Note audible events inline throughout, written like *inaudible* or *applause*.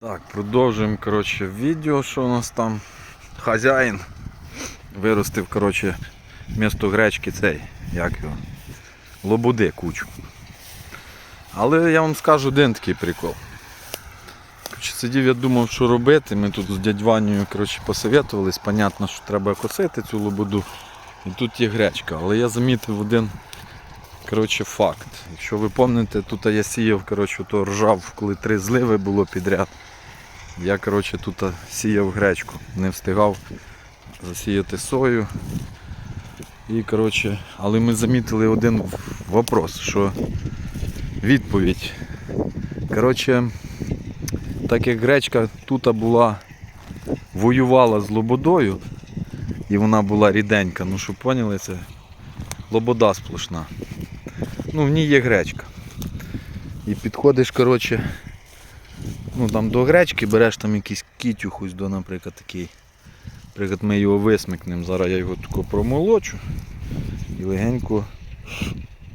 Так, продовжуємо коротше, відео, що у нас там. Хазяїн виростив коротше, місто гречки цей, як його, лобуди кучу. Але я вам скажу один такий прикол. Коротше, сидів, я думав, що робити. Ми тут з дядь Ванею коротше, посоветувались. Понятно, що треба косити цю лобуду. І тут є гречка. Але я замітив один коротше, факт. Якщо ви пам'ятаєте, тут я сіяв, коротше, то ржав, коли три зливи було підряд. Я коротше, тут сіяв гречку, не встигав засіяти сою. І, коротше, але ми замітили один вопрос, що відповідь. Коротше, так як гречка тут була, воювала з лободою, і вона була ріденька, ну щоб поняли це, лобода сплошна. Ну, в ній є гречка. І підходиш, коротше, ну там до гречки береш там якийсь кітюх ось до, наприклад, такий. Наприклад, ми його висмикнемо. Зараз я його тако промолочу і легенько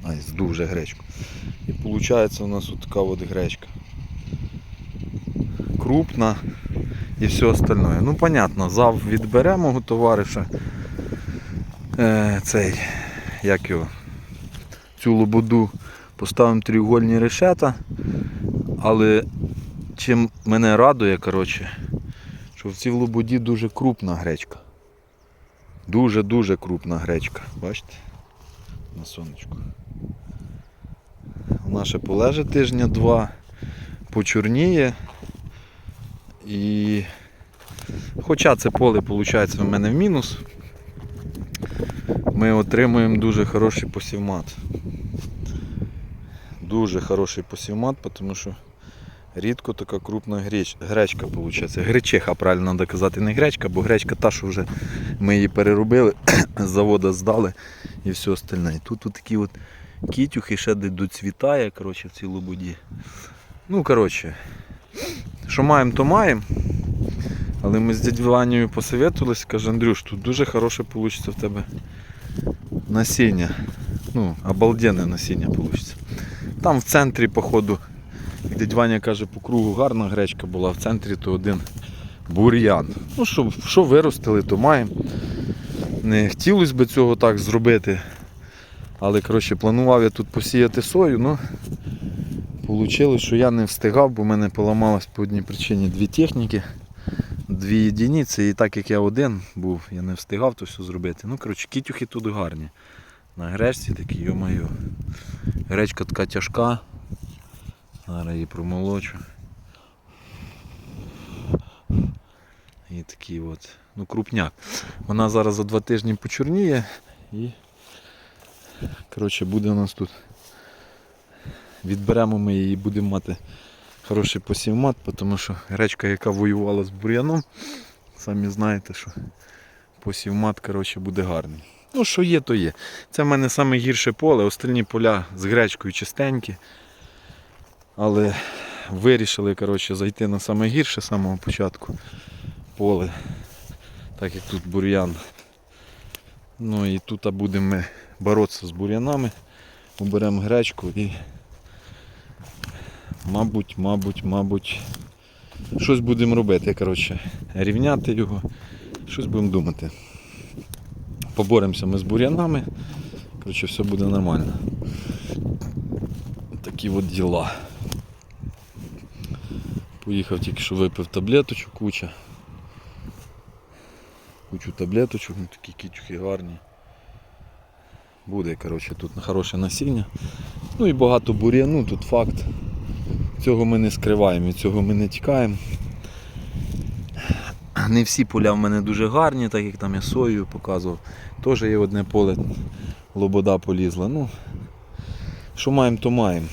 ай, вже гречку. І виходить у нас така от гречка. Крупна і все остальне. Ну, понятно, зав відбере мого товариша. Е, цей, як його, цю лободу поставимо треугольні решета. Але чим мене радує, коротше, що в цій лободі дуже крупна гречка. Дуже-дуже крупна гречка. Бачите? На сонечку. Вона ще полежить тижня-два, почорніє. І хоча це поле виходить в мене в мінус, ми отримуємо дуже хороший посівмат. Дуже хороший посівмат, тому що рідко така крупна греч, гречка виходить. Гречиха, правильно треба казати, не гречка, бо гречка та, що вже ми її переробили, *clears throat* з заводу здали і все остальне. І тут от такі от кітюхи ще доцвітає коротше, в цій лобуді. Ну, коротше, що маємо, то маємо. Але ми з Ванею посоветувалися, каже, Андрюш, тут дуже хороше вийде в тебе насіння. Ну, обалденне насіння вийде. Там в центрі, походу, дядь Ваня каже, по кругу гарна гречка була, в центрі то один бур'ян. Ну, що, що виростили, то маємо. Не хотілося б цього так зробити. Але коротше, планував я тут посіяти сою, ну вийшло, що я не встигав, бо в мене поламалось по одній причині дві техніки, дві єдиниці, і так як я один був, я не встигав то все зробити. Ну, коротше, кітюхи тут гарні. На гречці такі, йо-моє. Гречка така тяжка. Зараз її промолочу. І такий от, ну крупняк. Вона зараз за два тижні почорніє і коротше, буде у нас тут. Відберемо ми її і будемо мати хороший посівмат, тому що гречка, яка воювала з бур'яном, самі знаєте, що посівмат коротше, буде гарний. Ну, що є, то є. Це в мене саме гірше поле, остальні поля з гречкою чистенькі. Але вирішили коротше, зайти на саме гірше з самого початку поле. Так як тут бур'ян. Ну і тут будемо боротися з бур'янами. Уберемо гречку і мабуть, мабуть, мабуть, щось будемо робити. Коротше, рівняти його, щось будемо думати. Поборемося ми з бур'янами. Коротше, все буде нормально. Такі от діла. Поїхав тільки що випив таблеточок куча. Кучу таблеточок, ну такі кітюхи гарні. Буде коротше, тут хороше насіння. Ну і багато бур'яну, тут факт. Цього ми не скриваємо, від цього ми не тікаємо. Не всі поля в мене дуже гарні, так як там я сою показував. Теж є одне поле, лобода полізла. Ну, що маємо, то маємо.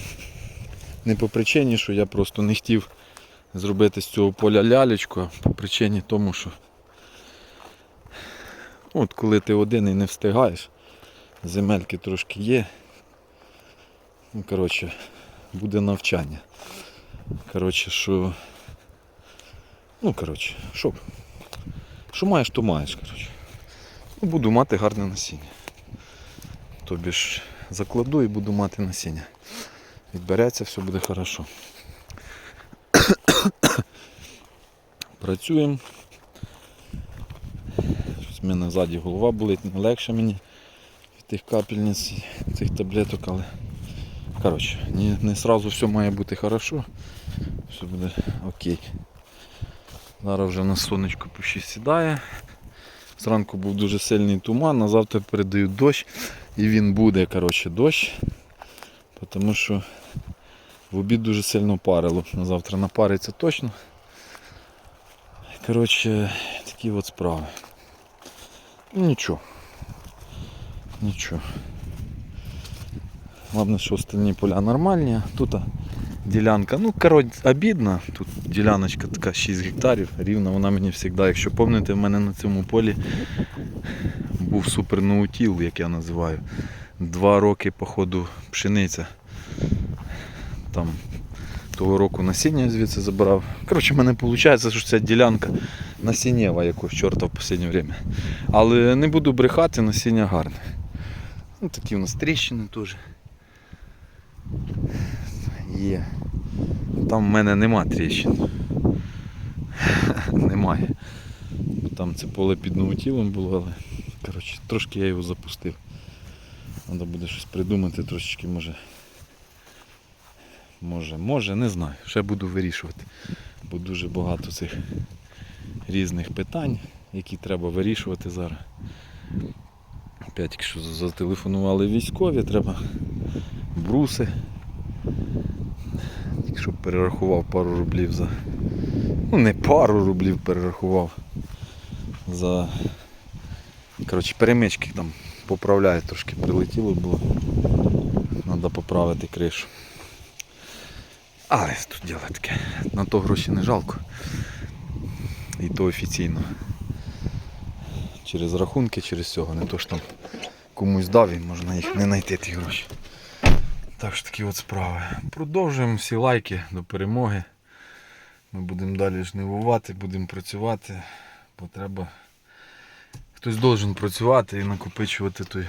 Не по причині, що я просто не хотів зробити з цього поля лялечку, а по причині тому, що от коли ти один і не встигаєш, земельки трошки є. Ну, коротше, буде навчання. Коротше, що. Ну, коротше, що? Що маєш, то маєш, коротше. Ну, буду мати гарне насіння. Тобі ж закладу і буду мати насіння. Відбереться, все буде хорошо. Працюємо. В мене ззаді голова болить, не легше мені від тих капельниць, цих таблеток, але коротше, не, не сразу все має бути хорошо. Все буде окей. Зараз вже на сонечко пущі сідає. Зранку був дуже сильний туман, на завтра передають дощ. І він буде, коротше, дощ. Тому що в обід дуже сильно парило. На завтра напариться точно. Коротше, такі от справи. Нічого. Нічого. Головне, що остальні поля нормальні. Тут ділянка, ну коротше, обідна. Тут діляночка така 6 гектарів, рівна вона мені завжди. Якщо пам'ятаєте, в мене на цьому полі був супер ноутіл, як я називаю. Два роки, походу, пшениця. Там того року насіння звідси забрав. Коротше, в мене виходить, що ця ділянка насіннєва якось чорта в останнє время. Але не буду брехати, насіння гарне. Ну, такі у нас тріщини теж. Є. Там в мене нема тріщин. *laughs* Немає. Там це поле під новотілом було, але коротше, трошки я його запустив. Треба буде щось придумати, трошечки може. Може, може, не знаю. Ще буду вирішувати. Бо дуже багато цих різних питань, які треба вирішувати зараз. Опять, якщо зателефонували військові, треба бруси. Якщо перерахував пару рублів за. Ну не пару рублів перерахував за. Коротше, перемички там поправляють, трошки прилетіло було. Треба поправити кришу. Але тут діло таке. На то гроші не жалко. І то офіційно. Через рахунки, через цього. Не то ж там комусь дав і можна їх не знайти ті гроші. Так що такі от справи. Продовжуємо всі лайки до перемоги. Ми будемо далі жнивувати, будемо працювати, бо треба. Хтось должен працювати і накопичувати той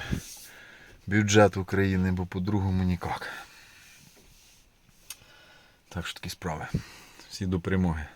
бюджет України, бо по-другому ніяк. Так що такі справи. Всі до перемоги.